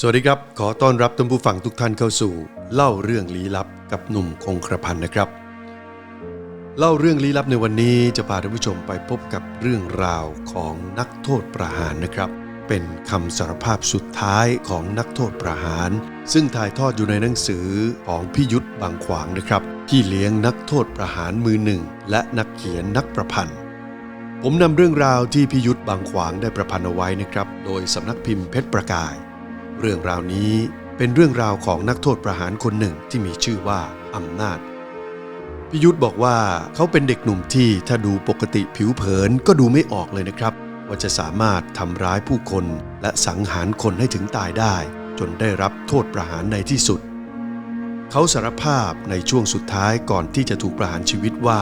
สวัสดีครับ ขอต้อนรับท่านผู้ฟังทุกท่านเข้าสู่ เล่าเรื่องลี้ลับกับหนุ่มคงกระพันนะครับ เล่าเรื่องลี้ลับในวันนี้จะพาท่านผู้ชมไปพบกับเรื่องราวของนักโทษประหารนะครับ เป็นคำสารภาพสุดท้ายของนักโทษประหาร ซึ่งถ่ายทอดอยู่ในหนังสือของพี่ยุทธบางขวางนะครับพี่เลี้ยงนักโทษประหารมือหนึ่ง และนักเขียนนักประพันธ์ผมนำเรื่องราวที่พิยุทธ์บางขวางได้ประพันธ์เอาไว้นะครับ โดยสำนักพิมพ์เพชรประกาย เรื่องราวนี้เป็นเรื่องราวของนักโทษประหารคนหนึ่งที่มีชื่อว่าอำนาจพิยุทธ์บอกว่าเขาเป็นเด็กหนุ่มที่ถ้าดูปกติผิวเผินก็ดูไม่ออกเลยนะครับ ว่าจะสามารถทำร้ายผู้คนและสังหารคนให้ถึงตายได้ จนได้รับโทษประหารในที่สุด เขาสารภาพในช่วงสุดท้ายก่อนที่จะถูกประหารชีวิตว่า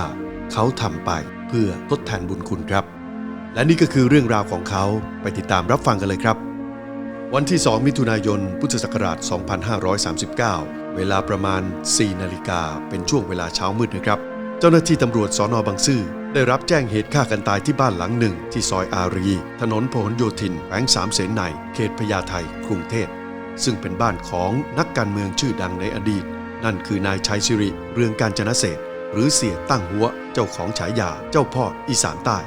เขาทำไปเพื่อทดแทนบุญคุณครับ และนี่ก็คือเรื่องราวของเขาไปติดตามรับฟังกันเลยครับ วันที่ 2 มิถุนายน พุทธศักราช 2539 เวลาประมาณ 4 นาฬิกา เป็นช่วงเวลาเช้ามืดนะครับ เจ้าหน้าที่ตำรวจสอนอบางซื่อ ได้รับแจ้งเหตุฆ่ากันตายที่บ้านหลังหนึ่ง ที่ซอยอารี ถนนพหลโยธินแขวงสามเสนใน เขตพญาไทกรุงเทพ ซึ่งเป็นบ้านของนักการเมืองชื่อดังในอดีต นั่นคือนายชัยสิริ เรืองการจนเศรษหรือเสียตั้งหัว เจ้าของฉายา เจ้าพ่ออีสานใต้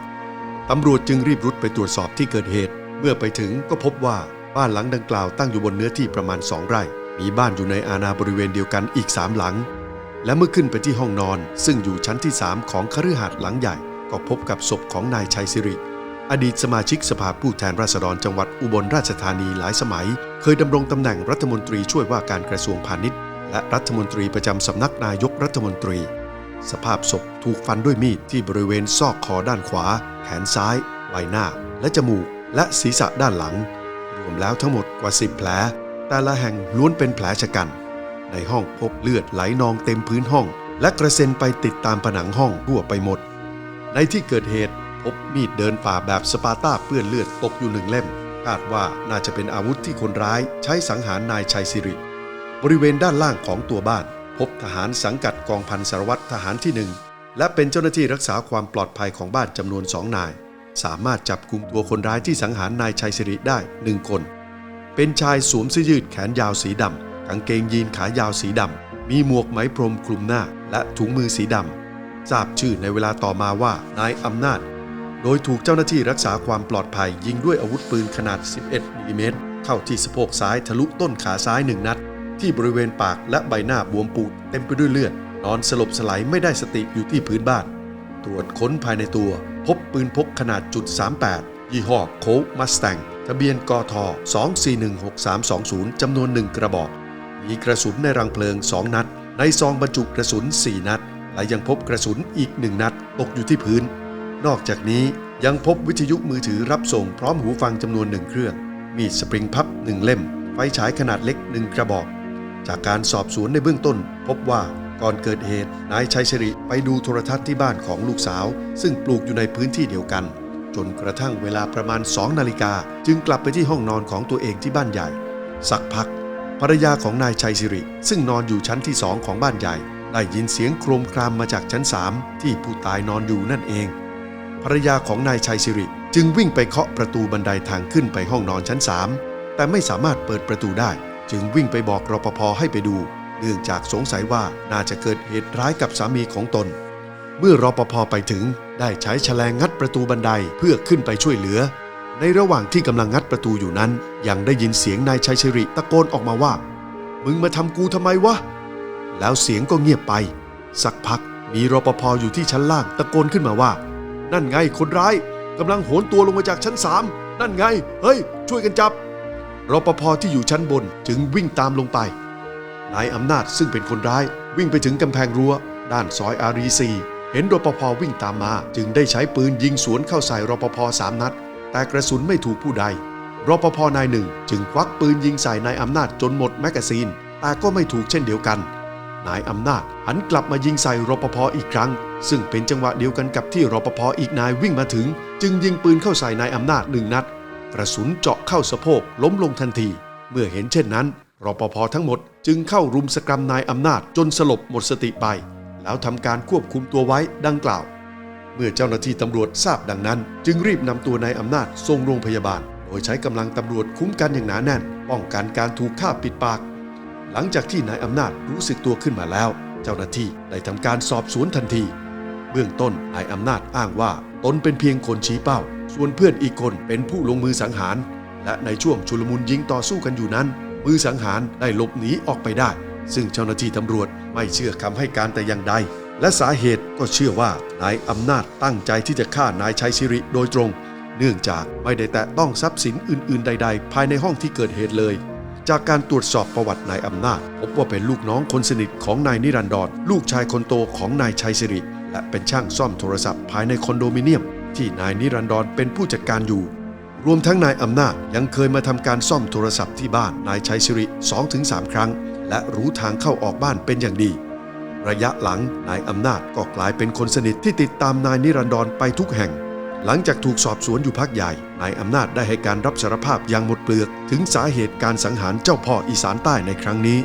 ตำรวจจึงรีบรุดไปตรวจสอบที่เกิดเหตุ เมื่อไปถึงก็พบว่า บ้านหลังดังกล่าวตั้งอยู่บนเนื้อที่ประมาณ2ไร่ มีบ้านอยู่ในอาณาบริเวณเดียวกันอีก3หลัง และเมื่อขึ้นไปที่ห้องนอน ซึ่งอยู่ชั้นที่3ของคฤหาสน์หลังใหญ่ ก็พบกับศพของนายชัยสิริ อดีตสมาชิกสภาผู้แทนราษฎรจังหวัดอุบลราชธานีหลายสมัย เคยดำรงตำแหน่งรัฐมนตรีช่วยว่าการกระทรวงพาณิชย์ และรัฐมนตรีประจำสำนักนายกรัฐมนตรี สภาพศพถูกฟันด้วยมีดที่บริเวณซอกคอด้านขวา แขนซ้าย ใบหน้า และจมูก และศีรษะด้านหลัง วมแล้วทั้งหมดกว่า 10 แผล แต่ละแห่งล้วนเป็นแผลชะกัน ในห้องพบเลือดไหลนองเต็มพื้นห้อง และกระเซ็นไปติดตามผนังห้องทั่วไปหมด ในที่เกิดเหตุพบมีดเดินป่าแบบสปาร์ตาเปื้อนเลือดตกอยู่หนึ่งเล่ม คาดว่าน่าจะเป็นอาวุธที่คนร้ายใช้สังหารนายชัยสิริ บริเวณด้านล่างของตัวบ้าน พบทหารสังกัดกองพันสารวัตรทหารที่หนึ่งและเป็นเจ้าหน้าที่รักษาความปลอดภัยของบ้านจำนวนสองนาย สามารถจับกลุ่มตัวคนร้ายที่สังหารนายชัยสิริได้หนึ่งคน เป็นชายสวมเสื้อยืดแขนยาวสีดำกางเกงยีนขายาวสีดำมีหมวกไหมพรมคลุมหน้าและถุงมือสีดำทราบชื่อในเวลาต่อมาว่านายอำนาจ โดยถูกเจ้าหน้าที่รักษาความปลอดภัยยิงด้วยอาวุธปืนขนาด 11มิลลิเมตรเข้าที่สะโพกซ้ายทะลุต้นขาซ้ายหนึ่งนัด ที่บริเวณปากและใบหน้าบวมปูดเต็มไปด้วยเลือดนอนสลบสลายไม่ได้สติอยู่ที่พื้นบ้าน ตรวจค้นภายในตัว พบปืนพกขนาดจุด38 ยี่ห้อโคลมัสแตงทะเบียนกท2416320 จำนวนหนึ่งกระบอก มีกระสุนในรังเพลิง 2 นัด ในซองบรรจุกระสุน 4 นัด และยังพบกระสุนอีก1นัด ตกอยู่ที่พื้น นอกจากนี้ยังพบวิทยุมือถือรับส่งพร้อมหูฟังจำนวนหนึ่งเครื่อง มีดสปริงพับหนึ่งเล่ม ไฟฉายขนาดเล็กหนึ่งกระบอก จากการสอบสวนในเบื้องต้น พบว่า ก่อนเกิดเหตุนายชัยสิริไปดูโทรทัศน์ที่บ้านของลูกสาว ซึ่งปลูกอยู่ในพื้นที่เดียวกัน จนกระทั่งเวลาประมาณ2นาฬิกาจึงกลับไปที่ห้องนอนของตัวเองที่บ้านใหญ่ สักพัก ภรรยาของนายชัยสิริ ซึ่งนอนอยู่ชั้นที่สองของบ้านใหญ่ ได้ยินเสียงโครมครามมาจากชั้นสามที่ผู้ตายนอนอยู่นั่นเอง ภรรยาของนายชัยสิริจึงวิ่งไปเคาะประตูบันไดทางขึ้นไปห้องนอนชั้นสามแต่ไม่สามารถเปิดประตูได้ จึงวิ่งไปบอกรปภให้ไปดู เนื่องจากสงสัยว่าน่าจะเกิดเหตุร้ายกับสามีของตน เมื่อรอปภไปถึงได้ใช้แฉลงงัดประตูบันไดเพื่อขึ้นไปช่วยเหลือ ในระหว่างที่กำลังงัดประตูอยู่นั้น ยังได้ยินเสียงนายชัยสิริตะโกนออกมาว่า มึงมาทำกูทำไมวะ แล้วเสียงก็เงียบไป สักพักมีรปภอยู่ที่ชั้นล่างตะโกนขึ้นมาว่า นั่นไงคนร้ายกำลังโหนตัวลงมาจากชั้นสามนั่นไง เฮ้ย ช่วยกันจับรปภที่อยู่ชั้นบนจึงวิ่งตามลงไป นายอำนาจซึ่งเป็นคนร้าย วิ่งไปถึงกำแพงรั้ว ด้านซอยอารีซีเห็นรปภวิ่งตามมา จึงได้ใช้ปืนยิงสวนเข้าใส่รปภสามนัด แต่กระสุนไม่ถูกผู้ใดรปภนายหนึ่ง จึงควักปืนยิงใส่นายอำนาจจนหมดแมกกาซีน แต่ก็ไม่ถูกเช่นเดียวกัน นายอำนาจหันกลับมายิงใส่รปภอีกครั้ง ซึ่งเป็นจังหวะเดียวกันกับที่รปภอีกนายวิ่งมาถึง จึงยิงปืนเข้าใส่นายอำนาจหนึ่งนัด กระสุนเจาะเข้าสะโพกล้มลงทันที เมื่อเห็นเช่นนั้นรปภทั้งหมด จึงเข้ารุมสกรรมนายอำนาจจนสลบหมดสติไป แล้วทำการควบคุมตัวไว้ดังกล่าว เมื่อเจ้าหน้าที่ตำรวจทราบดังนั้น จึงรีบนำตัวนายอำนาจส่งโรงพยาบาล โดยใช้กำลังตำรวจคุ้มกันอย่างหนาแน่น ป้องกันการถูกฆ่าปิดปาก หลังจากที่นายอำนาจรู้สึกตัวขึ้นมาแล้ว เจ้าหน้าที่ได้ทำการสอบสวนทันที เบื้องต้นนายอำนาจอ้างว่าตนเป็นเพียงคนชี้เป้า ส่วนเพื่อนอีกคนเป็นผู้ลงมือสังหาร และในช่วงชุลมุนยิงต่อสู้กันอยู่นั้น มือสังหารได้หลบหนีออกไปได้ ซึ่งเจ้าหน้าที่ตำรวจไม่เชื่อคำให้การแต่อย่างใด และสาเหตุก็เชื่อว่านายอำนาจตั้งใจที่จะฆ่านายชัยศิริโดยตรง เนื่องจากไม่ได้แตะต้องทรัพย์สินอื่น ๆ ใด ๆ ภายในห้องที่เกิดเหตุเลยจากการตรวจสอบประวัตินายอำนาจ พบว่าเป็นลูกน้องคนสนิทของนายนิรันดรลูกชายคนโตของนายชัยศิริ และเป็นช่างซ่อมโทรศัพท์ภายในคอนโดมิเนียม ที่นายนิรันดรเป็นผู้จัดการอยู่ รวมทั้งนายอำนาจยังเคยมาทำการซ่อมโทรศัพท์ที่บ้านนายชัยศิริ 2-3 ครั้ง และรู้ทางเข้าออกบ้านเป็นอย่างดี ระยะหลังนายอำนาจก็กลายเป็นคนสนิทที่ติดตามนายนิรันดรไปทุกแห่ง หลังจากถูกสอบสวนอยู่พักใหญ่ นายอำนาจได้ให้การรับสารภาพอย่างหมดเปลือก ถึงสาเหตุการสังหารเจ้าพ่ออีสานใต้ในครั้งนี้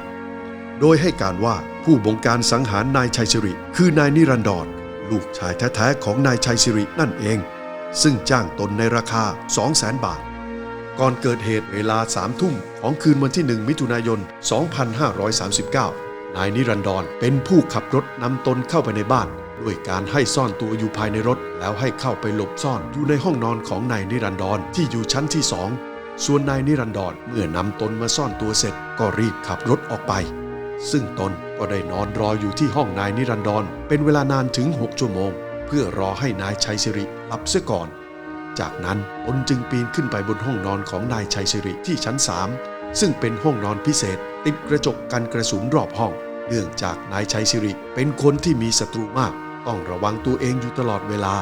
โดยให้การว่าผู้บงการสังหารนายชัยสิริ คือนายนิรันดรลูกชายแท้ๆของนายชัยสิรินั่นเอง ซึ่งจ้างตนในราคา 200,000 บาท ก่อนเกิดเหตุเวลาสามทุ่มของคืนวันที่ 1 มิถุนายน 2539 นายนิรันดรเป็นผู้ขับรถนำตนเข้าไปในบ้าน ด้วยการให้ซ่อนตัวอยู่ภายในรถ แล้วให้เข้าไปหลบซ่อนอยู่ในห้องนอนของนายนิรันดรที่อยู่ชั้นที่สองส่วนนายนิรันดรเมื่อนำตนมาซ่อนตัวเสร็จก็รีบขับรถออกไป ซึ่งตนก็ได้นอนรออยู่ที่ห้องนายนิรันดรเป็นเวลานานถึง 6 ชั่วโมง พื่อรอให้นายชัยสิริหลับเสียก่อน จากนั้นตนจึงปีนขึ้นไปบนห้องนอนของนายชัยสิริที่ชั้น3ซึ่งเป็นห้องนอนพิเศษ ติดกระจกกันกระสุนรอบห้อง เนื่องจากนายชัยสิริเป็นคนที่มีศัตรูมาก ต้องระวังตัวเองอยู่ตลอดเวลา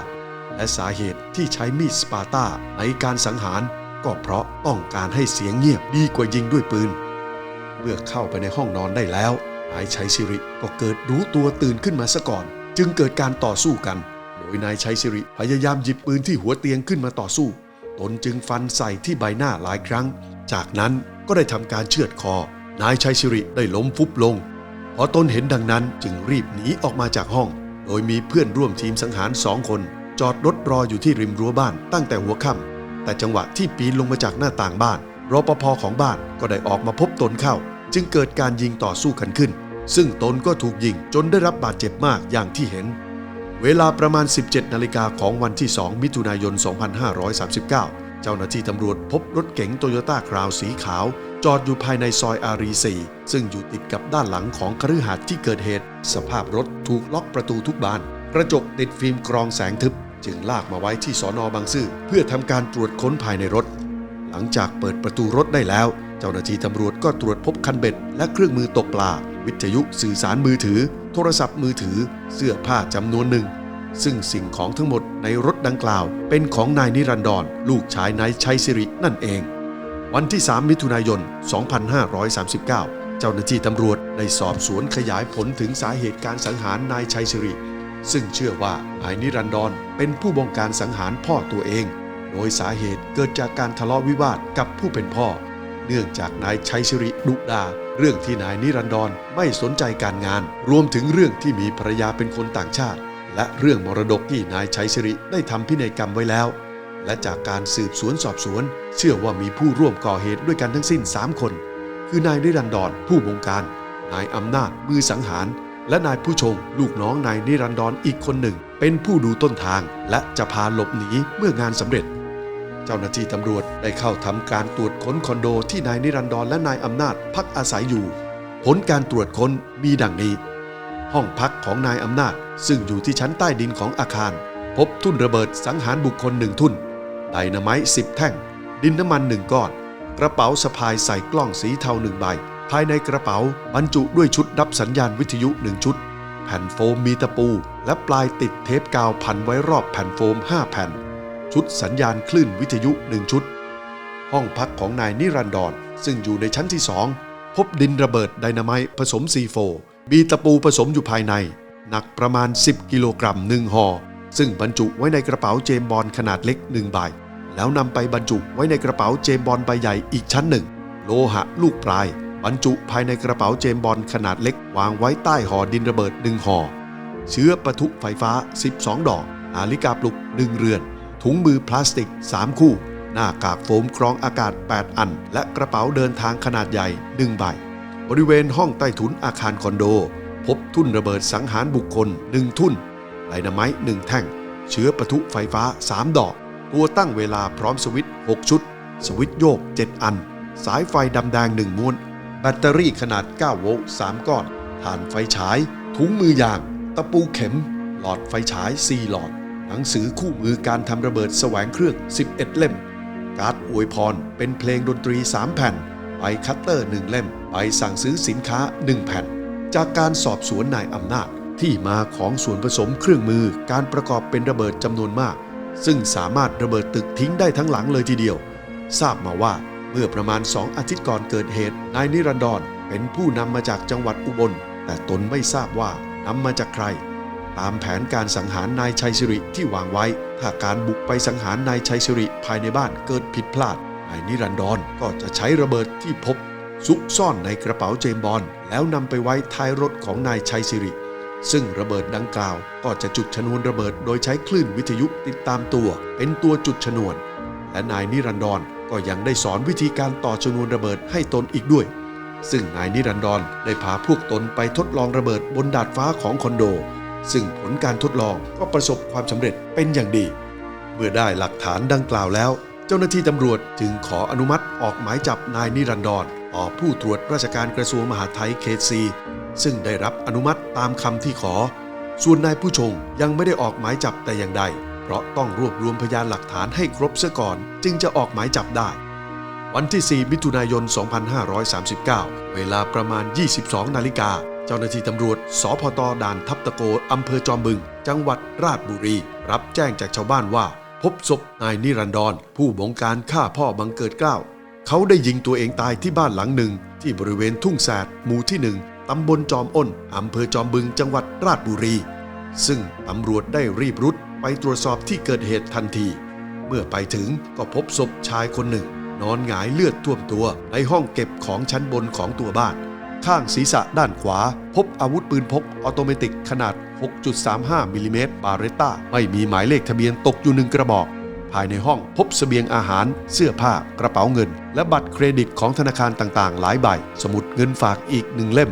และสาเหตุที่ใช้มีดสปาร์ต้าในการสังหาร ก็เพราะต้องการให้เสียงเงียบดีกว่ายิงด้วยปืน เมื่อเข้าไปในห้องนอนได้แล้วนายชัยสิริก็เกิดรู้ตัวตื่นขึ้นมาซะก่อน จึงเกิดการต่อสู้กัน ยนายชัยสิริพยายามหยิบปืนที่หัวเตียงขึ้นมาต่อสู้ ตนจึงฟันใส่ที่ใบหน้าหลายครั้ง จากนั้นก็ได้ทำการเชือดคอ นายชัยสิริได้ล้มฟุบลง พอตนเห็นดังนั้นจึงรีบหนีออกมาจากห้อง โดยมีเพื่อนร่วมทีมสังหารสองคน จอดรถรออยู่ที่ริมรั้วบ้านตั้งแต่หัวค่ำแต่จังหวะที่ปีนลงมาจากหน้าต่างบ้านรปภของบ้านก็ได้ออกมาพบตนเข้า จึงเกิดการยิงต่อสู้กันขึ้น ซึ่งตนก็ถูกยิงจนได้รับบาดเจ็บมากอย่างที่เห็น เวลาประมาณ 17 นาฬิกาของวันที่ 2 มิถุนายน 2539 เจ้าหน้าที่ตำรวจพบรถเก๋งโตโยต้าคราวสีขาว จอดอยู่ภายในซอยอารี4ซึ่งอยู่ติดกับด้านหลังของคฤหาสน์ที่เกิดเหตุ สภาพรถถูกล็อกประตูทุกบาน กระจกติดฟิล์มกรองแสงทึบ จึงลากมาไว้ที่สอนอบางซื่อเพื่อทำการตรวจค้นภายในรถ หลังจากเปิดประตูรถได้แล้ว เจ้าหน้าที่ตำรวจก็ตรวจพบคันเบ็ด และเครื่องมือตกปลา วิทยุสื่อสารมือถือ ทรศัพท์มือถือเสื้อผ้าจำนวนหนึ่ง ซึ่งสิ่งของทั้งหมดในรถดังกล่าว เป็นของนายนิรันดรลูกชายนายชัยสิรินั่นเอง วันที่ 3 มิถุนายน 2539 เจ้าหน้าที่ตำรวจได้สอบสวนขยายผลถึงสาเหตุการสังหารนายชัยสิริซึ่งเชื่อว่านายนิรันดรเป็นผู้บงการสังหารพ่อตัวเอง โดยสาเหตุเกิดจากการทะเลาะวิวาทกับผู้เป็นพ่อ เนื่องจากนายชัยสิริดุดา เรื่องที่นายนิรันดรไม่สนใจการงาน รวมถึงเรื่องที่มีภรรยาเป็นคนต่างชาติ และเรื่องมรดกที่นายชัยสิริได้ทำพินัยกรรมไว้แล้ว และจากการสืบสวนสอบสวน เชื่อว่ามีผู้ร่วมก่อเหตุด้วยกันทั้งสิ้น 3 คน คือนายนิรันดรผู้บงการ นายอำนาจมือสังหาร และนายผู้ชง ลูกน้องนายนิรันดรอีกคนหนึ่ง เป็นผู้ดูต้นทางและจะพาหลบหนีเมื่องานสำเร็จ เจ้าหน้าที่ตำรวจได้เข้าทำการตรวจค้นคอนโดที่นายนิรันดรและนายอำนาจพักอาศัยอยู่ ผลการตรวจค้นมีดังนี้ ห้องพักของนายอำนาจซึ่งอยู่ที่ชั้นใต้ดินของอาคาร พบทุ่นระเบิดสังหารบุคคลหนึ่งทุ่นไดนาไมต์สิบแท่ง ดินน้ำมันหนึ่งก้อน กระเป๋าสะพายใส่กล้องสีเทาหนึ่งใบ ภายในกระเป๋าบรรจุด้วยชุดรับสัญญาณวิทยุหนึ่งชุด แผ่นโฟมมีตะปู และปลายติดเทปกาวพันไว้รอบแผ่นโฟม 5 แผ่น ชุดสัญญาณคลื่นวิทยุหนึ่งชุด ห้องพักของนายนิรันดรซึ่งอยู่ในชั้นที่สองพบดินระเบิดไดนามต์ผสมซีโฟมีตะปูผสมอยู่ภายใน หนักประมาณ 10 กิโลกรัมหนึ่งห่อซึ่งบรรจุไว้ในกระเป๋าเจมบอลขนาดเล็กหนึ่งใบ แล้วนำไปบรรจุไว้ในกระเป๋าเจมบอลใบใหญ่อีกชั้นหนึ่ง โลหะลูกปลาย บรรจุภายในกระเป๋าเจมบอลขนาดเล็ก วางไว้ใต้ห่อดินระเบิดหนึ่งห่อเชื้อปะทุไฟฟ้า 12 ดอกนาฬิกาปลุก1เรือน ถุงมือพลาสติก 3 คู่ หน้ากากโฟมกรองอากาศ 8 อัน และกระเป๋าเดินทางขนาดใหญ่ 1 ใบ บริเวณห้องใต้ถุนอาคารคอนโด พบทุ่นระเบิดสังหารบุคคล 1 ทุ่นไดนาไมต์1แท่ง เชื้อปะทุไฟฟ้า 3 ดอก ตัวตั้งเวลาพร้อมสวิตช์6ชุด สวิตช์โยก 7 อัน สายไฟดำแดง 1 ม้วน แบตเตอรี่ขนาด 9 โวลต์ 3 ก้อน ถ่านไฟฉาย ถุงมือยาง ตะปูเข็ม หลอดไฟฉาย 4 หลอด หนังสือคู่มือการทำระเบิดแสวงเครื่อง 11 เล่ม การ์ดอวยพรเป็นเพลงดนตรี 3 แผ่นใบคัตเตอร์ 1 เล่มใบสั่งซื้อสินค้า 1 แผ่น จากการสอบสวนนายอำนาจที่มาของส่วนผสมเครื่องมือการประกอบเป็นระเบิดจำนวนมาก ซึ่งสามารถระเบิดตึกทิ้งได้ทั้งหลังเลยทีเดียว ทราบมาว่าเมื่อประมาณ2อาทิตย์ก่อนเกิดเหตุนายนิรันดรเป็นผู้นำมาจากจังหวัดอุบล แต่ตนไม่ทราบว่านำมาจากใคร ตามแผนการสังหารนายชัยสิริที่วางไว้ ถ้าการบุกไปสังหารนายชัยสิริภายในบ้านเกิดผิดพลาดนายนิรันดรก็จะใช้ระเบิดที่พบ ซุกซ่อนในกระเป๋าเจมบอลแล้วนำไปไว้ท้ายรถของนายชัยสิริ ซึ่งระเบิดดังกล่าว ก็จะจุดชนวนระเบิดโดยใช้คลื่นวิทยุติดตามตัว เป็นตัวจุดชนวน และนายนิรันดรก็ยังได้สอนวิธีการต่อชนวนระเบิดให้ตนอีกด้วย ซึ่งนายนิรันดรได้พาพวกตนไปทดลองระเบิดบนดาดฟ้าของคอนโด ซึ่งผลการทดลองก็ประสบความสำเร็จเป็นอย่างดี เมื่อได้หลักฐานดังกล่าวแล้ว เจ้าหน้าที่ตำรวจจึงขออนุมัติออกหมายจับนายนิรันดรต่อผู้ตรวจราชการกระทรวงมหาดไทยเขตซีซึ่งได้รับอนุมัติตามคำที่ขอ ส่วนนายผู้ชงยังไม่ได้ออกหมายจับแต่อย่างใด เพราะต้องรวบรวมพยานหลักฐานให้ครบเสียก่อน จึงจะออกหมายจับได้ วันที่ 4 มิถุนายน 2539 เวลาประมาณ 22 นาฬิกา เจ้าหน้าที่ตำรวจสพตด่านทับตะโกอำเภอจอมบึง จังหวัดราชบุรี รับแจ้งจากชาวบ้านว่า พบศพนายนิรันดร ผู้บงการฆ่าพ่อบังเกิดเกล้า เขาได้ยิงตัวเองตายที่บ้านหลังหนึ่ง ที่บริเวณทุ่งแสดหมู่ที่หนึ่งตำบลจอมอ้นอำเภอจอมบึงจังหวัดราชบุรี ซึ่งตำรวจได้รีบรุดไปตรวจสอบที่เกิดเหตุทันที เมื่อไปถึงก็พบศพชายคนหนึ่ง นอนหงายเลือดท่วมตัวในห้องเก็บของชั้นบนของตัวบ้าน ข้างศีรษะด้านขวา พบอาวุธปืนพกออโตเมติกขนาด 6.35 มิลลิเมตรบาเรต้าไม่มีหมายเลขทะเบียนตกอยู่หนึ่งกระบอก ภายในห้องพบเสบียงอาหาร เสื้อผ้ากระเป๋าเงิน และบัตรเครดิตของธนาคารต่างๆ หลายใบ สมุดเงินฝากอีกหนึ่งเล่ม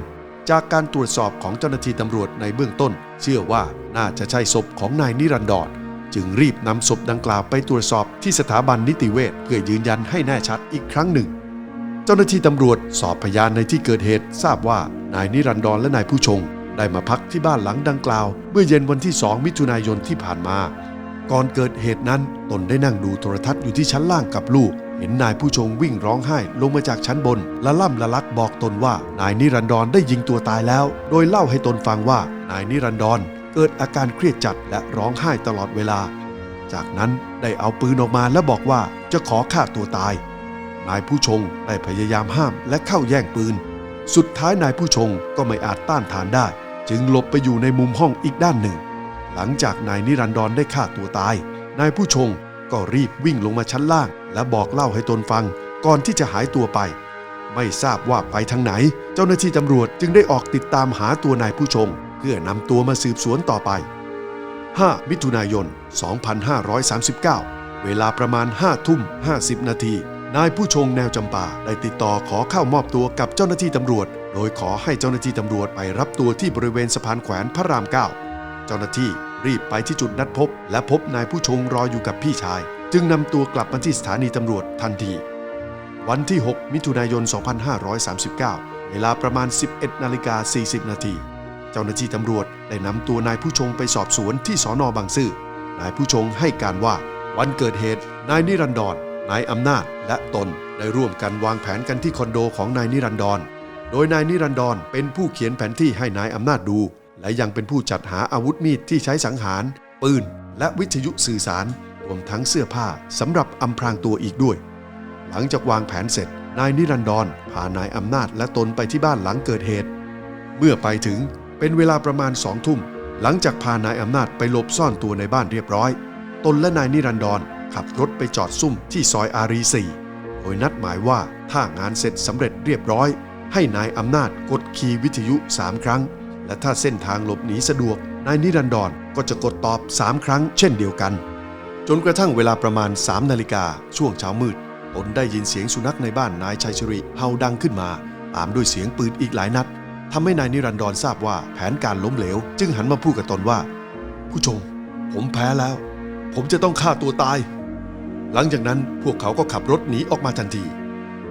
จากการตรวจสอบของเจ้าหน้าที่ตำรวจในเบื้องต้น เชื่อว่าน่าจะใช่ศพของนายนิรันดรจึงรีบนำศพดังกล่าวไปตรวจสอบที่สถาบันนิติเวชเพื่อยืนยันให้แน่ชัดอีกครั้งหนึ่ง เจ้าหน้าที่ตำรวจสอบพยานในที่เกิดเหตุ ทราบว่านายนิรันดรและนายผู้ชง ได้มาพักที่บ้านหลังดังกล่าว เมื่อเย็นวันที่ 2 มิถุนายนที่ผ่านมา ก่อนเกิดเหตุนั้นตนได้นั่งดูโทรทัศน์อยู่ที่ชั้นล่างกับลูก เห็นนายผู้ชงวิ่งร้องไห้ลงมาจากชั้นบนละล่ำละลักบอกตนว่านายนิรันดรได้ยิงตัวตายแล้ว โดยเล่าให้ตนฟังว่านายนิรันดรเกิดอาการเครียดจัดและร้องไห้ตลอดเวลา จากนั้นได้เอาปืนออกมาและบอกว่าจะขอฆ่าตัวตาย นายผู้ชงได้พยายามห้ามและเข้าแย่งปืน สุดท้ายนายผู้ชงก็ไม่อาจต้านทานได้ จึงหลบไปอยู่ในมุมห้องอีกด้านหนึ่ง หลังจากนายนิรันดรได้ฆ่าตัวตาย นายผู้ชงก็รีบวิ่งลงมาชั้นล่าง และบอกเล่าให้ตนฟังก่อนที่จะหายตัวไป ไม่ทราบว่าไปทางไหน เจ้าหน้าที่ตำรวจจึงได้ออกติดตามหาตัวนายผู้ชง เพื่อนำตัวมาสืบสวนต่อไป 5 มิถุนายน 2539 เวลาประมาณ5ทุ่ม50 นาที นายผู้ชงแนวจำปาได้ติดต่อขอเข้ามอบตัวกับเจ้าหน้าที่ตำรวจ โดยขอให้เจ้าหน้าที่ตำรวจไปรับตัวที่บริเวณสะพานแขวนพระราม9เจ้าหน้าที่รีบไปที่จุดนัดพบ และพบนายผู้ชงรออยู่กับพี่ชาย จึงนำตัวกลับมาที่สถานีตำรวจทันที วันที่ 6 มิถุนายน 2539 เวลาประมาณ 11นาฬิกา40 นาที เจ้าหน้าที่ตำรวจได้นำตัวนายผู้ชงไปสอบสวนที่สอนอบางซื่อ นายผู้ชงให้การว่าวันเกิดเหตุนายนิรันดร นายอำนาจและตนได้ร่วมกันวางแผนกันที่คอนโดของนายนิรันดร โดยนายนิรันดรเป็นผู้เขียนแผนที่ให้นายอำนาจดู และยังเป็นผู้จัดหาอาวุธมีดที่ใช้สังหาร ปืน และวิทยุสื่อสาร รวมทั้งเสื้อผ้าสำหรับอำพรางตัวอีกด้วย หลังจากวางแผนเสร็จ นายนิรันดรพานายอำนาจและตนไปที่บ้านหลังเกิดเหตุ เมื่อไปถึงเป็นเวลาประมาณสองทุ่ม หลังจากพานายอำนาจไปหลบซ่อนตัวในบ้านเรียบร้อย ตนและนายนิรันดร ขับรถไปจอดซุ่มที่ซอยอารีสี่โดยนัดหมายว่าถ้างานเสร็จสำเร็จเรียบร้อย ให้นายอำนาจกดคีย์วิทยุ3ครั้ง และถ้าเส้นทางหลบหนีสะดวก นายนิรันดรก็จะกดตอบ3ครั้งเช่นเดียวกัน จนกระทั่งเวลาประมาณ3นาฬิกาช่วงเช้ามืดตนได้ยินเสียงสุนัขในบ้านนายชัยชริเห่าดังขึ้นมา ตามด้วยเสียงปืนอีกหลายนัดทำให้นายนิรันดรทราบว่าแผนการล้มเหลว จึงหันมาพูดกับตนว่า ผู้ชม ผมแพ้แล้ว ผมจะต้องฆ่าตัวตาย หลังจากนั้นพวกเขาก็ขับรถหนีออกมาทันที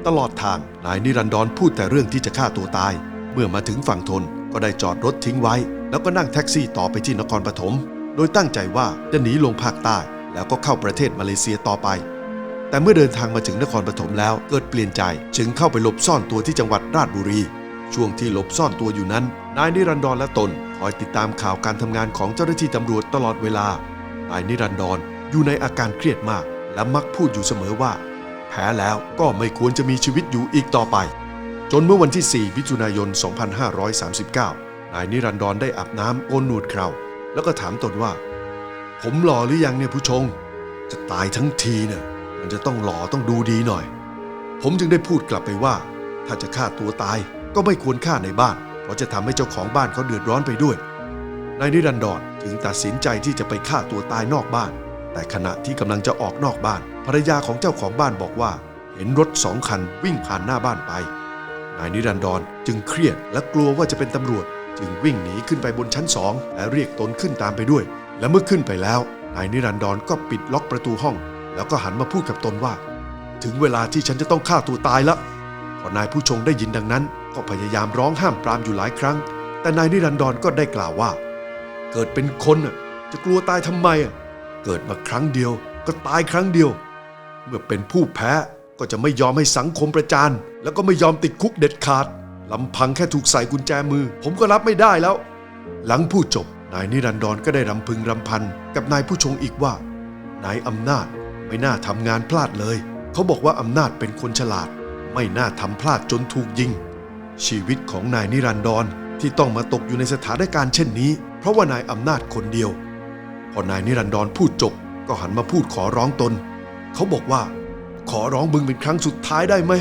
ตลอดทางนายนิรันดรพูดแต่เรื่องที่จะฆ่าตัวตาย เมื่อมาถึงฝั่งทนก็ได้จอดรถทิ้งไว้ แล้วก็นั่งแท็กซี่ต่อไปที่นครปฐมโดยตั้งใจว่าจะหนีลงภาคใต้ แล้วก็เข้าประเทศมาเลเซียต่อไป แต่เมื่อเดินทางมาถึงนครปฐมแล้วเกิดเปลี่ยนใจจึงเข้าไปหลบซ่อนตัวที่จังหวัดราชบุรี ช่วงที่หลบซ่อนตัวอยู่นั้น นายนิรันดรและตนคอยติดตามข่าวการทำงานของเจ้าหน้าที่ตำรวจตลอดเวลานายนิรันดรอยู่ในอาการเครียดมาก และมักพูดอยู่เสมอว่า แพ้แล้วก็ไม่ควรจะมีชีวิตอยู่อีกต่อไป จนเมื่อวันที่ 4 มิถุนายน 2539 นายนิรันดรได้อาบน้ำโกนหนวดเคราแล้วก็ถามตนว่า ผมหล่อหรือยังเนี่ยผู้ชง จะตายทั้งทีเนี่ยมันจะต้องหล่อต้องดูดีหน่อย ผมจึงได้พูดกลับไปว่า ถ้าจะฆ่าตัวตายก็ไม่ควรฆ่าในบ้าน เพราะจะทำให้เจ้าของบ้านเขาเดือดร้อนไปด้วยนายนิรันดรจึงตัดสินใจที่จะไปฆ่าตัวตายนอกบ้าน แต่ขณะที่กำลังจะออกนอกบ้าน ภรรยาของเจ้าของบ้านบอกว่า เห็นรถสองคันวิ่งผ่านหน้าบ้านไป นายนิรันดรจึงเครียดและกลัวว่าจะเป็นตำรวจ จึงวิ่งหนีขึ้นไปบนชั้นสองและเรียกตนขึ้นตามไปด้วย และเมื่อขึ้นไปแล้วนายนิรันดรก็ปิดล็อกประตูห้อง แล้วก็หันมาพูดกับตนว่า ถึงเวลาที่ฉันจะต้องฆ่าตัวตายล้วพอนายผู้ชงได้ยินดังนั้น ก็พยายามร้องห้ามปรามอยู่หลายครั้ง แต่นายนิรันดรก็ได้กล่าวว่า เกิดเป็นคนจะกลัวตายทำไมอะ เกิดมาครั้งเดียวก็ตายครั้งเดียว เมื่อเป็นผู้แพ้ก็จะไม่ยอมให้สังคมประจานแล้วก็ไม่ยอมติดคุกเด็ดขาดลำพังแค่ถูกใส่กุญแจมือ ผมก็รับไม่ได้แล้ว หลังพูดจบนายนิรันดรก็ได้รำพึงรำพันกับนายผู้ชงอีกว่า นายอำนาจไม่น่าทำงานพลาดเลย เขาบอกว่าอำนาจเป็นคนฉลาด ไม่น่าทำพลาดจนถูกยิง ชีวิตของนายนิรันดรที่ต้องมาตกอยู่ในสถานการณ์เช่นนี้ เพราะว่านายอำนาจคนเดียว พอนายนิรันดรพูดจบก็หันมาพูดขอร้องตน เขาบอกว่า ขอร้องมึงเป็นครั้งสุดท้ายได้ไหม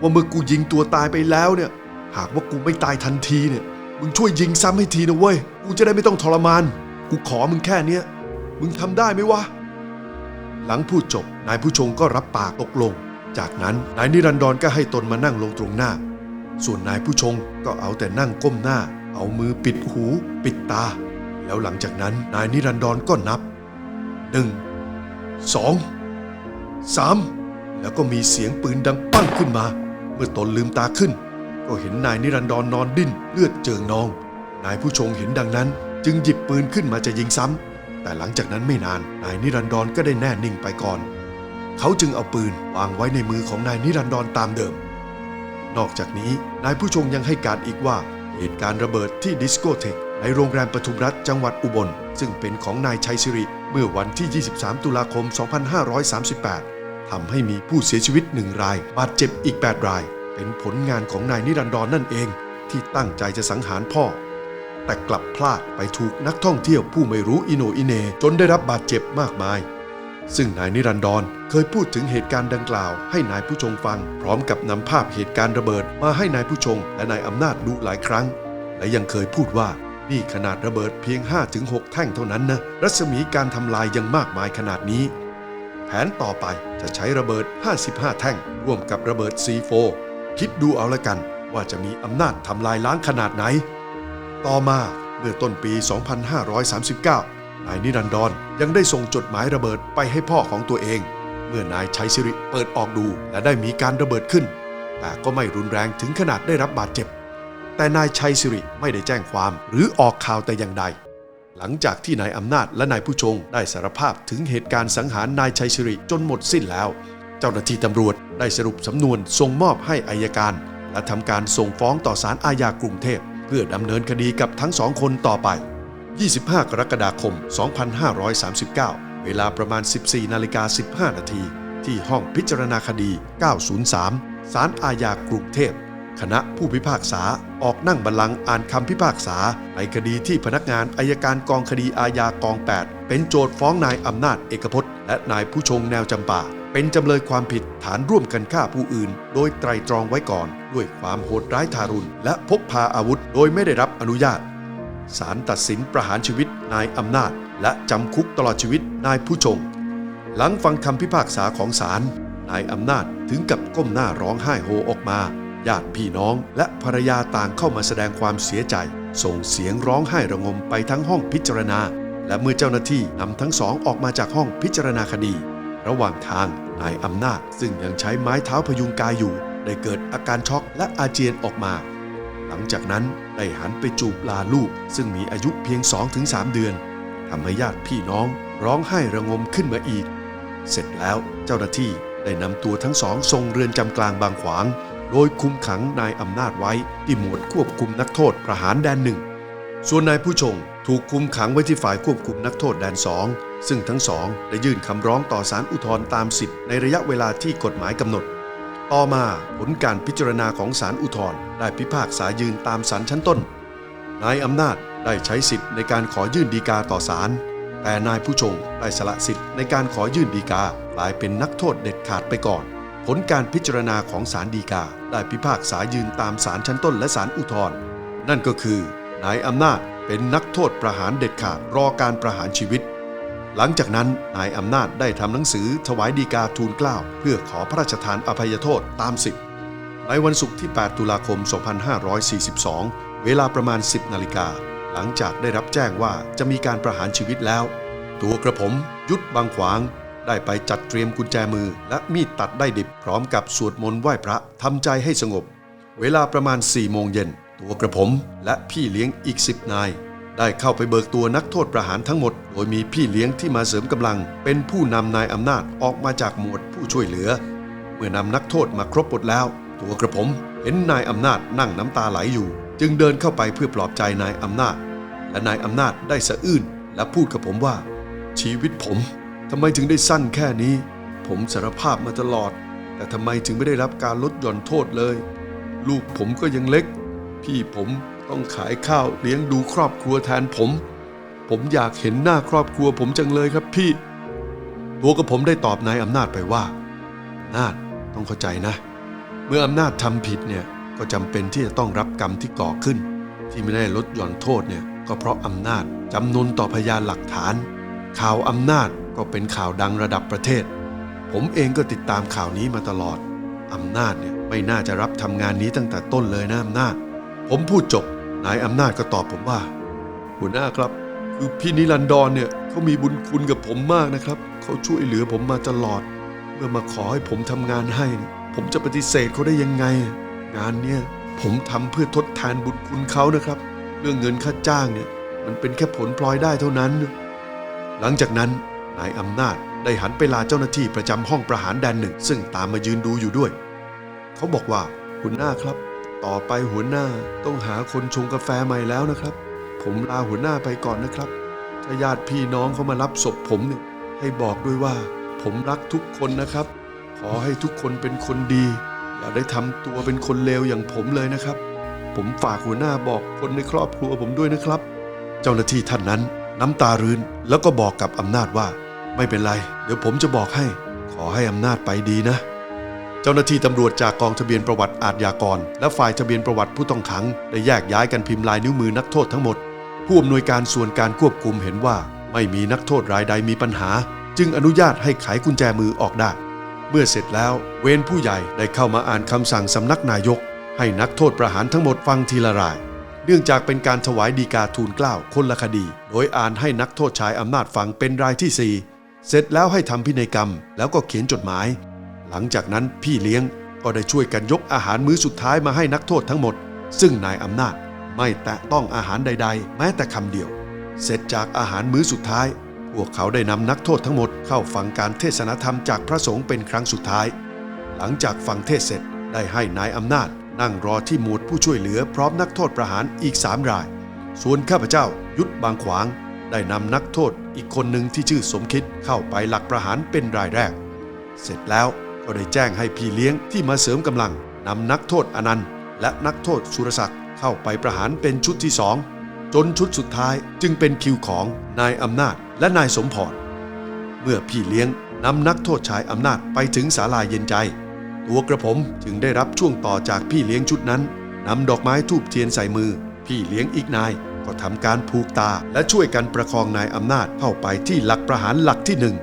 ว่าเมื่อกูยิงตัวตายไปแล้วเนี่ย หากว่ากูไม่ตายทันทีเนี่ย มึงช่วยยิงซ้ำให้ทีนะเว้ย กูจะได้ไม่ต้องทรมาน กูขอมึงแค่เนี้ย มึงทำได้ไหมวะ หลังพูดจบนายผู้ชงก็รับปากตกลง จากนั้นนายนิรันดรก็ให้ตนมานั่งลงตรงหน้า ส่วนนายผู้ชงก็เอาแต่นั่งก้มหน้า เอามือปิดหู ปิดตา แล้วหลังจากนั้นนายนิรันดรก็นับหนึ่งสองสามแล้วก็มีเสียงปืนดังปั้งขึ้นมา เมื่อตนลืมตาขึ้น ก็เห็นนายนิรันดรนอนดิ้นเลือดเจิงนอง นายผู้ชงเห็นดังนั้น จึงหยิบปืนขึ้นมาจะยิงซ้ำ แต่หลังจากนั้นไม่นานนายนิรันดรก็ได้แน่นิ่งไปก่อน เขาจึงเอาปืนวางไว้ในมือของนายนิรันดรตามเดิม นอกจากนี้นายผู้ชงยังให้การอีกว่าเหตุการณ์ระเบิดที่ดิสโกเทค ในโรงแรมปทุมรัฐจังหวัดอุบล ซึ่งเป็นของนายชัยสิริ เมื่อวันที่ 23 ตุลาคม 2538 ทำให้มีผู้เสียชีวิตหนึ่งราย บาดเจ็บอีก 8 ราย เป็นผลงานของนายนิรันดรนนั่นเอง ที่ตั้งใจจะสังหารพ่อ แต่กลับพลาดไปถูกนักท่องเที่ยวผู้ไม่รู้อิโนอิเน จนได้รับบาดเจ็บมากมาย ซึ่งนายนิรันดรเคยพูดถึงเหตุการณ์ดังกล่าว ให้นายผู้ชงฟัง พร้อมกับนำภาพเหตุการณ์ระเบิด มาให้นายผู้ชงและนายอำนาจดูหลายครั้ง และยังเคยพูดว่า นี่ขนาดระเบิดเพียง 5-6 แท่งเท่านั้นนะ รัศมีการทำลายยังมากมายขนาดนี้ แผนต่อไปจะใช้ระเบิด 55 แท่ง ร่วมกับระเบิด C4 คิดดูเอาละกันว่าจะมีอำนาจทำลายล้างขนาดไหน ต่อมาเมื่อต้นปี 2539 นายนิรันดรยังได้ส่งจดหมายระเบิดไปให้พ่อของตัวเอง เมื่อนายชัยสิริเปิดออกดูและได้มีการระเบิดขึ้น แต่ก็ไม่รุนแรงถึงขนาดได้รับบาดเจ็บ แต่นายชัยสิริไม่ได้แจ้งความหรือออกข่าวแต่อย่างใด หลังจากที่นายอำนาจและนายผู้ชงได้สารภาพถึงเหตุการณ์สังหารนายชัยสิริจนหมดสิ้นแล้ว เจ้าหน้าที่ตำรวจได้สรุปสำนวนส่งมอบให้อายการ และทำการส่งฟ้องต่อศาลอาญากรุงเทพ เพื่อดำเนินคดีกับทั้งสองคนต่อไป 25 กรกฎาคม 2539 เวลาประมาณ 14นาฬิกา15 นาทีที่ห้องพิจารณาคดี 903 ศาลอาญากรุงเทพ คณะผู้พิพากษาออกนั่งบัลลังก์อ่านคำพิพากษา ในคดีที่พนักงานอายการกองคดีอาญากอง 8 เป็นโจทฟ้องนายอำนาจเอกพจน์ และนายผู้ชงแนวจำปา เป็นจำเลยความผิดฐานร่วมกันฆ่าผู้อื่น โดยไตรตรองไว้ก่อน ด้วยความโหดร้ายทารุณ และพกพาอาวุธ โดยไม่ได้รับอนุญาตศาลตัดสินประหารชีวิตนายอำนาจ และจำคุกตลอดชีวิตนายผู้ชง หลังฟังคำพิพากษาของศาลนายอำนาจถึงกับก้มหน้าร้องไห้โฮออกมา ญาติพี่น้องและภรรยาต่างเข้ามาแสดงความเสียใจ ส่งเสียงร้องไห้ระงมไปทั้งห้องพิจารณา และเมื่อเจ้าหน้าที่นำทั้งสองออกมาจากห้องพิจารณาคดี ระหว่างทางนายอำนาจ ซึ่งยังใช้ไม้เท้าพยุงกายอยู่ ได้เกิดอาการช็อกและอาเจียนออกมา หลังจากนั้นได้หันไปจูบลาลูก ซึ่งมีอายุเพียง 2-3 เดือนทำให้ญาติพี่น้องร้องไห้ระงมขึ้นมาอีก เสร็จแล้วเจ้าหน้าที่ได้นำตัวทั้งสองส่งเรือนจำกลางบางขวาง โดยคุมขังนายอำนาจไว้ที่หมวดควบคุมนักโทษประหารแดนหนึ่ง ส่วนนายผู้ชงถูกคุมขังไว้ที่ฝ่ายควบคุมนักโทษแดนสองซึ่งทั้งสองได้ยื่นคำร้องต่อศาลอุทธรณ์ตามสิทธิ์ในระยะเวลาที่กฎหมายกำหนด ต่อมาผลการพิจารณาของศาลอุทธรณ์ได้พิพากษายืนตามศาลชั้นต้น นายอำนาจได้ใช้สิทธิ์ในการขอยื่นดีกาต่อศาลแต่นายผู้ชงได้สละสิทธิ์ในการขอยื่นดีกากลายเป็นนักโทษเด็ดขาดไปก่อน ผลการพิจารณาของศาลฎีกา ได้พิพากษายืนตามศาลชั้นต้นและศาลอุทธรณ์นั่นก็คือนายอำนาจเป็นนักโทษประหารเด็ดขาดรอการประหารชีวิต หลังจากนั้นนายอำนาจได้ทำหนังสือถวายดีกาทูลเกล้าเพื่อขอพระราชทานอภัยโทษตามสิทธิ์ในวันศุกร์ที่ 8 ตุลาคม 2542 เวลาประมาณ 10 นาฬิกา หลังจากได้รับแจ้งว่าจะมีการประหารชีวิตแล้ว ตัวกระผม ยุทธบางขวาง ได้ไปจัดเตรียมกุญแจมือ และมีดตัดได้ดิบพร้อมกับสวดมนต์ไหว้พระทำใจให้สงบ เวลาประมาณ4โมงเย็นตัวกระผมและพี่เลี้ยงอีก10นาย ได้เข้าไปเบิกตัวนักโทษประหารทั้งหมด โดยมีพี่เลี้ยงที่มาเสริมกำลัง เป็นผู้นำนายอำนาจออกมาจากหมวดผู้ช่วยเหลือ เมื่อนำนักโทษมาครบหมดแล้ว ตัวกระผมเห็นนายอำนาจนั่งน้ำตาไหลอยู่ จึงเดินเข้าไปเพื่อปลอบใจนายอำนาจ และนายอำนาจได้สะอื้นและพูดกับผมว่า ชีวิตผม ทำไมถึงได้สั้นแค่นี้ ผมสารภาพมาตลอด แต่ทำไมถึงไม่ได้รับการลดหย่อนโทษเลย ลูกผมก็ยังเล็ก พี่ผมต้องขายข้าวเลี้ยงดูครอบครัวแทนผม ผมอยากเห็นหน้าครอบครัวผมจังเลยครับพี่ตัวกับผมได้ตอบนายอำนาจไปว่าอำนาจต้องเข้าใจนะ เมื่ออำนาจทำผิดเนี่ยก็จำเป็นที่จะต้องรับกรรมที่ก่อขึ้น ที่ไม่ได้ลดหย่อนโทษเนี่ยก็เพราะอำนาจจำนนต่อพยานหลักฐาน ข่าวอำนาจ ก็เป็นข่าวดังระดับประเทศ ผมเองก็ติดตามข่าวนี้มาตลอด อำนาจเนี่ยไม่น่าจะรับทำงานนี้ตั้งแต่ต้นเลยนะอำนาจ ผมพูดจบ นายอำนาจก็ตอบผมว่า หัวหน้าครับ คือพี่นิรันดรเนี่ยเขามีบุญคุณกับผมมากนะครับ เขาช่วยเหลือผมมาตลอด เมื่อมาขอให้ผมทำงานให้ ผมจะปฏิเสธเขาได้ยังไง งานเนี่ยผมทำเพื่อทดแทนบุญคุณเขานะครับ เรื่องเงินค่าจ้างเนี่ยมันเป็นแค่ผลพลอยได้เท่านั้น หลังจากนั้น นายอำนาจได้หันไปลาเจ้าหน้าที่ประจำห้องประหารแดนหนึ่ง ซึ่งตามมายืนดูอยู่ด้วย เขาบอกว่าหัวหน้าครับ ต่อไปหัวหน้าต้องหาคนชงกาแฟใหม่แล้วนะครับ ผมลาหัวหน้าไปก่อนนะครับถ้าญาติพี่น้องเขามารับศพผมเนี่ยให้บอกด้วยว่า ผมรักทุกคนนะครับ ขอให้ทุกคนเป็นคนดี อย่าได้ทำตัวเป็นคนเลวอย่างผมเลยนะครับ ผมฝากหัวหน้าบอกคนในครอบครัวผมด้วยนะครับ เจ้าหน้าที่ท่านนั้นน้ำตารืนแล้วก็บอกกับอำนาจว่า ไม่เป็นไร เดี๋ยวผมจะบอกให้ ขอให้อำนาจไปดีนะ เจ้าหน้าที่ตำรวจจากกองทะเบียนประวัติอาทยากร และฝ่ายทะเบียนประวัติผู้ต้องขังได้แยกย้ายกันพิมพ์ลายนิ้วมือนักโทษทั้งหมด ผู้อำนวยการส่วนการควบคุมเห็นว่า ไม่มีนักโทษรายใดมีปัญหา จึงอนุญาตให้ไขกุญแจมือออกได้ เมื่อเสร็จแล้ว เวรผู้ใหญ่ได้เข้ามาอ่านคำสั่งสำนักนายก ให้นักโทษประหารทั้งหมดฟังทีละรายเนื่องจากเป็นการถวายดีกาทูลเกล้าคนละคดี โดยอ่านให้นักโทษชายอำนาจฟังเป็นรายที่สี่ เสร็จแล้วให้ทำพินัยกรรมแล้วก็เขียนจดหมาย หลังจากนั้นพี่เลี้ยงก็ได้ช่วยกันยกอาหารมื้อสุดท้ายมาให้นักโทษทั้งหมด ซึ่งนายอำนาจไม่แตะต้องอาหารใด ๆ แม้แต่คำเดียว เสร็จจากอาหารมื้อสุดท้าย พวกเขาได้นำนักโทษทั้งหมดเข้าฟังการเทศนธรรมจากพระสงฆ์เป็นครั้งสุดท้าย หลังจากฟังเทศเสร็จได้ให้นายอำนาจ นั่งรอที่หมวดผู้ช่วยเหลือพร้อมนักโทษประหารอีกสามราย ส่วนข้าพเจ้ายุทธบางขวางได้นำนักโทษ อีกคนหนึ่งที่ชื่อสมคิดเข้าไปหลักประหารเป็นรายแรก เสร็จแล้วก็ได้แจ้งให้พี่เลี้ยงที่มาเสริมกำลังนำนักโทษอนันต์ และนักโทษสุรศักดิ์เข้าไปประหารเป็นชุดที่สองจนชุดสุดท้ายจึงเป็นคิวของนายอำนาจและนายสมพรเมื่อพี่เลี้ยงนำนักโทษชายอำนาจไปถึงศาลาเย็นใจ ตัวกระผมจึงได้รับช่วงต่อจากพี่เลี้ยงชุดนั้นนำดอกไม้ทูบเทียนใส่มือ พี่เลี้ยงอีกนาย ก็ทำการผูกตาและช่วยกันประคองนายอำนาจเข้าไปที่หลักประหารหลักที่หนึ่ง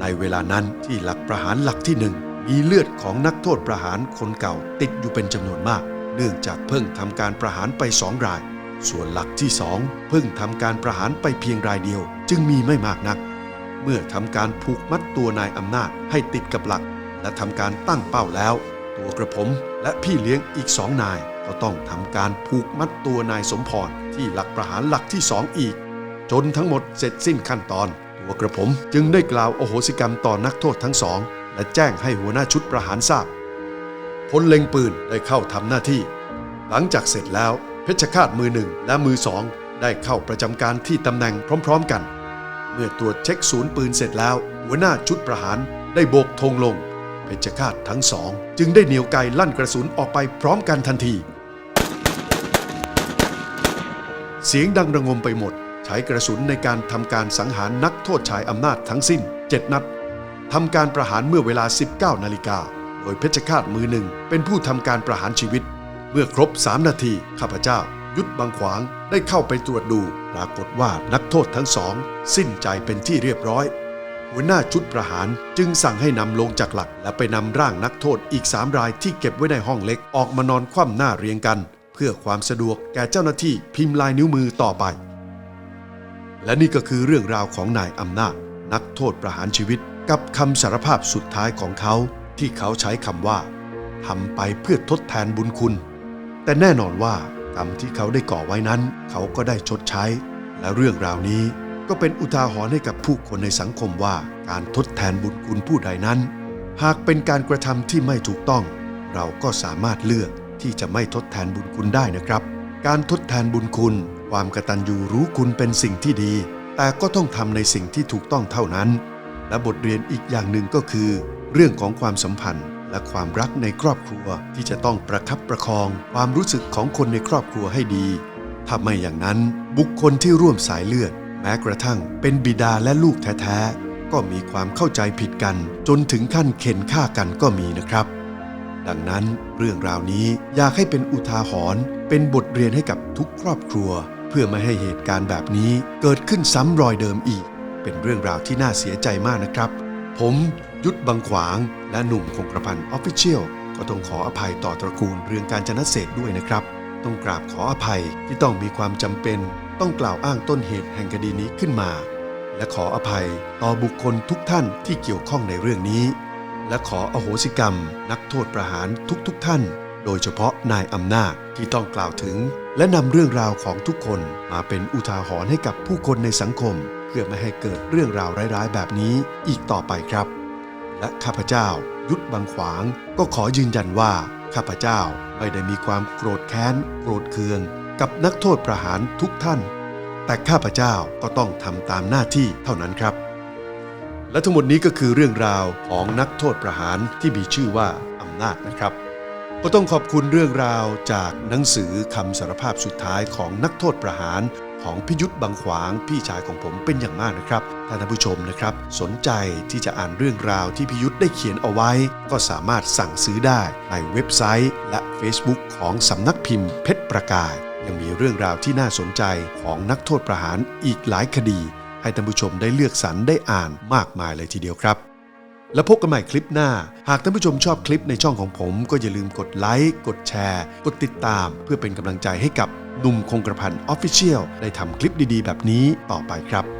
ในเวลานั้นที่หลักประหารหลักที่หนึ่งมีเลือดของนักโทษประหารคนเก่าติดอยู่เป็นจำนวนมาก เนื่องจากเพิ่งทำการประหารไปสองราย ส่วนหลักที่สองเพิ่งทำการประหารไปเพียงรายเดียว จึงมีไม่มากนัก เมื่อทำการผูกมัดตัวนายอำนาจให้ติดกับหลัก และทำการตั้งเป้าแล้ว ตัวกระผมและพี่เลี้ยงอีกสองนายก็ต้องทำการผูกมัดตัวนายสมพร ที่หลักประหารหลักที่สองอีก จนทั้งหมดเสร็จสิ้นขั้นตอน ตัวกระผมจึงได้กล่าวโอโหสิกรรมต่อนักโทษทั้งสอง และแจ้งให้หัวหน้าชุดประหารทราบพลเล็งปืนได้เข้าทำหน้าที่ หลังจากเสร็จแล้ว เพชฌฆาตมือหนึ่งและมือสองได้เข้าประจำการที่ตำแหน่งพร้อมๆกัน เมื่อตรวจเช็คศูนย์ปืนเสร็จแล้ว หัวหน้าชุดประหารได้โบกธงลงเพชฌฆาตทั้งสอง จึงได้เหนียวไกลั่นกระสุนออกไปพร้อมกันทันที เสียงดังระงมไปหมด ใช้กระสุนในการทำการสังหารนักโทษชายอำนาจทั้งสิ้น 7 นัดทำการประหารเมื่อเวลา 19 นาฬิกา โดยเพชฌฆาตมือหนึ่งเป็นผู้ทำการประหารชีวิต เมื่อครบ 3 นาที ข้าพเจ้า ยุทธบางขวางได้เข้าไปตรวจดู ปรากฏว่านักโทษทั้งสอง สิ้นใจเป็นที่เรียบร้อย หัวหน้าชุดประหารจึงสั่งให้นำลงจากหลัก และไปนำร่างนักโทษอีก3รายที่เก็บไว้ในห้องเล็กออกมานอนคว่ำหน้าเรียงกัน พื่อความสะดวกแก่เจ้าหน้าที่พิมพ์ลายนิ้วมือต่อไป และนี่ก็คือเรื่องราวของนายอำนาจ นักโทษประหารชีวิตกับคำสารภาพสุดท้ายของเขา ที่เขาใช้คำว่าทำไปเพื่อทดแทนบุญคุณ แต่แน่นอนว่ากรรมที่เขาได้ก่อไว้นั้น เขาก็ได้ชดใช้ และเรื่องราวนี้ก็เป็นอุทาหรณ์ให้กับผู้คนในสังคมว่าการทดแทนบุญคุณผู้ใดนั้น หากเป็นการกระทำที่ไม่ถูกต้อง เราก็สามารถเลือก ที่จะไม่ทดแทนบุญคุณได้นะครับ การทดแทนบุญคุณ ความกตัญญูรู้คุณเป็นสิ่งที่ดี แต่ก็ต้องทำในสิ่งที่ถูกต้องเท่านั้น และบทเรียนอีกอย่างหนึ่งก็คือ เรื่องของความสัมพันธ์ และความรักในครอบครัวที่จะต้องประคับประคอง ความรู้สึกของคนในครอบครัวให้ดี ถ้าไม่อย่างนั้น บุคคลที่ร่วมสายเลือด แม้กระทั่ง เป็นบิดาและลูกแท้ๆก็มีความเข้าใจผิดกัน จนถึงขั้นเข็นฆ่ากันก็มีนะครับ ดังนั้นเรื่องราวนี้อยากให้เป็นอุทาหรณ์เป็นบทเรียนให้กับทุกครอบครัว เพื่อไม่ให้เหตุการณ์แบบนี้เกิดขึ้นซ้ำรอยเดิมอีก เป็นเรื่องราวที่น่าเสียใจมากนะครับ ผมยุทธบังขวาง และหนุ่มคงกระพันออฟฟิเชียลก็ต้องขออภัยต่อตระกูลเรื่องการจนเศษด้วยนะครับ ต้องกราบขออภัยที่ต้องมีความจำเป็น ต้องกล่าวอ้างต้นเหตุแห่งคดีนี้ขึ้นมา และขออภัยต่อบุคคลทุกท่านที่เกี่ยวข้องในเรื่องนี้ และขออโหสิกรรม นักโทษประหารทุกๆทท่าน โดยเฉพาะนายอำนาจที่ต้องกล่าวถึง และนำเรื่องราวของทุกคนมาเป็นอุทาหรณ์ให้กับผู้คนในสังคม เพื่อไม่ให้เกิดเรื่องราวร้ายๆ แบบนี้อีกต่อไปครับ และข้าพเจ้า ยุทธบังขวาง ก็ขอยืนยันว่าข้าพเจ้าไม่ได้มีความโกรธแค้น โกรธเคือง กับนักโทษประหารทุกท่าน แต่ข้าพเจ้าก็ต้องทำตามหน้าที่เท่านั้นครับ และทั้งหมดนี้ก็คือเรื่องราวของนักโทษประหารที่มีชื่อว่าอำนาจนะครับก็ต้องขอบคุณเรื่องราวจากหนังสือคำสารภาพสุดท้ายของนักโทษประหารของพิยุทธ์บางขวางพี่ชายของผมเป็นอย่างมากนะครับถ้าท่านผู้ชมนะครับ สนใจที่จะอ่านเรื่องราวที่พิยุทธ์ได้เขียนเอาไว้ ก็สามารถสั่งซื้อได้ในเว็บไซต์ และ Facebook ของสำนักพิมพ์เพชรประกาย ยังมีเรื่องราวที่น่าสนใจของนักโทษประหารอีกหลายคดี ให้ท่านผู้ชมได้เลือกสรรได้อ่านมากมายเลยทีเดียวครับ แล้วพบกันใหม่คลิปหน้า หากท่านผู้ชมชอบคลิปในช่องของผม ก็อย่าลืมกดไลค์กดแชร์ กดติดตาม เพื่อเป็นกำลังใจให้กับหนุ่มคงกระพันออฟฟิเชียลได้ทำคลิปดีๆ แบบนี้ต่อไปครับ